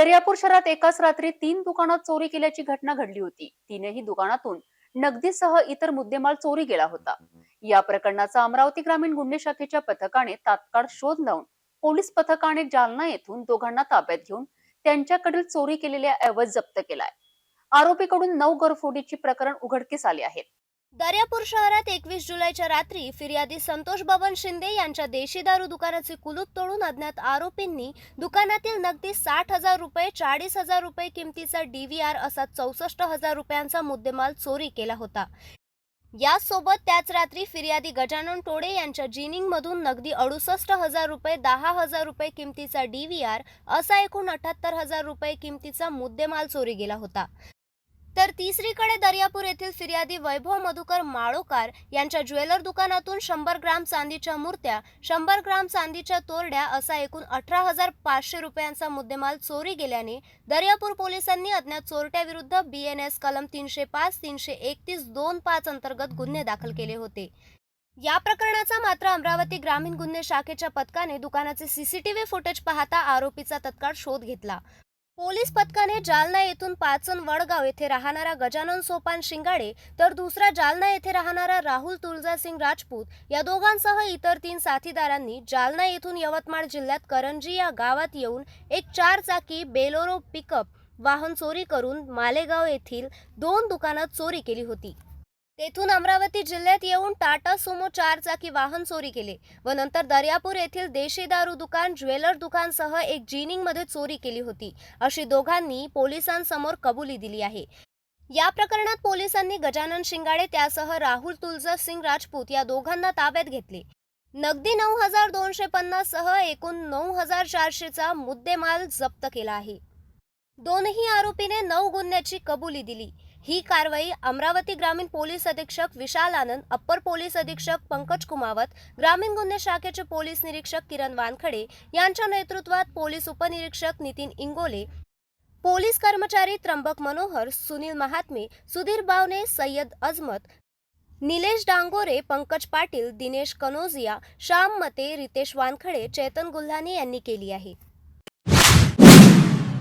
दर्यापूर शहरात एकाच रात्री तीन दुकानात चोरी केल्याची घटना घडली होती. तीनही दुकानातून नगदीसह इतर मुद्देमाल चोरी गेला होता. या प्रकरणाचा अमरावती ग्रामीण गुन्हे शाखेच्या पथकाने तात्काळ शोध लावून पोलीस पथकाने जालना येथून दोघांना ताब्यात घेऊन त्यांच्याकडील चोरी केलेल्या ऐवज जप्त केलाय. आरोपीकडून नऊ गरफोडीची प्रकरण उघडकीस आले आहेत. दर्यापूर शहरात एकवीस जुलैच्या रात्री फिर्यादी संतोष बबन शिंदे यांच्या देशी दारू दुकानाचे कुलूप तोडून अज्ञात आरोपींनी दुकानातील नगदी साठ हजार रुपये चाळीस हजार रुपये किमतीचा डीव्हीआर असा चौसष्ट हजार रुपयांचा मुद्देमाल चोरी केला होता. यासोबत त्याच रात्री फिर्यादी गजानन टोडे यांच्या जिनिंगमधून नगदी अडुसष्ट हजार रुपये दहा हजार रुपये किमतीचा डीव्हीआर असा एकूण अठ्ठ्याहत्तर हजार रुपये किमतीचा मुद्देमाल चोरी गेला होता. तर तिसरीकडे दर्यापूर येथील फिर्यादी वैभव मधुकर माळोकार यांच्या ज्वेलर दुकानातून शंभर ग्राम चांदीच्या मूर्त्या शंभर ग्राम चांदीच्या तोरड्या असा एकूण अठरा हजार पाचशे रुपयांचा मुद्देमाल चोरी गेल्याने दर्यापूर पोलिसांनी अज्ञात चोरट्याविरुद्ध बी एन एस कलम तीनशे पाच तीनशे एकतीस दोन पाच अंतर्गत गुन्हे दाखल केले होते. या प्रकरणाचा मात्र अमरावती ग्रामीण गुन्हे शाखेच्या पथकाने दुकानाचे सीसीटीव्ही फुटेज पाहता आरोपीचा तत्काळ शोध घेतला. पोलीस पथकाने जालना येथून पाचन वडगाव येथे राहणारा गजानन सोपान शिंगाडे तर दुसरा जालना येथे राहणारा राहुल तुळजासिंग राजपूत या दोघांसह इतर तीन साथीदारांनी जालना येथून यवतमाळ जिल्ह्यात करंजी या गावात येऊन एक चार चाकी बेलोरो पिकअप वाहन चोरी करून मालेगाव येथील दोन दुकानात चोरी केली होती. तेथून अमरावती जिल्ह्यात येऊन टाटा सुमो चार चाकी वाहन चोरी केले व नंतर दर्यापूर येथील देशी दारू दुकान ज्वेलर दुकानसह एक जिनिंगमध्ये चोरी केली होती. अशी दोघांनी पोलिसांसमोर कबुली दिली आहे. या प्रकरणात पोलिसांनी गजानन शिंगाडे त्यासह राहुल तुलजा सिंग राजपूत या दोघांना ताब्यात घेतले. नगदी नऊ हजार दोनशे पन्नास सह एकूण नऊ हजार चारशेचा मुद्देमाल जप्त केला आहे. दोनही आरोपीने नऊ गुन्ह्याची कबुली दिली. ही कारवाई अमरावती ग्रामीण पोलीस अधीक्षक विशाल आनंद अप्पर पोलीस अधीक्षक पंकज कुमावत ग्रामीण गुन्हे शाखेचे पोलीस निरीक्षक किरण वानखडे यांच्या नेतृत्वात पोलीस उपनिरीक्षक नितीन इंगोले पोलीस कर्मचारी त्र्यंबक मनोहर सुनील महात्मे सुधीर बावने सय्यद अजमत निलेश डांगोरे पंकज पाटील दिनेश कनोजिया श्याम मते रितेश वानखडे चेतन गुल्हाने यांनी केली आहे.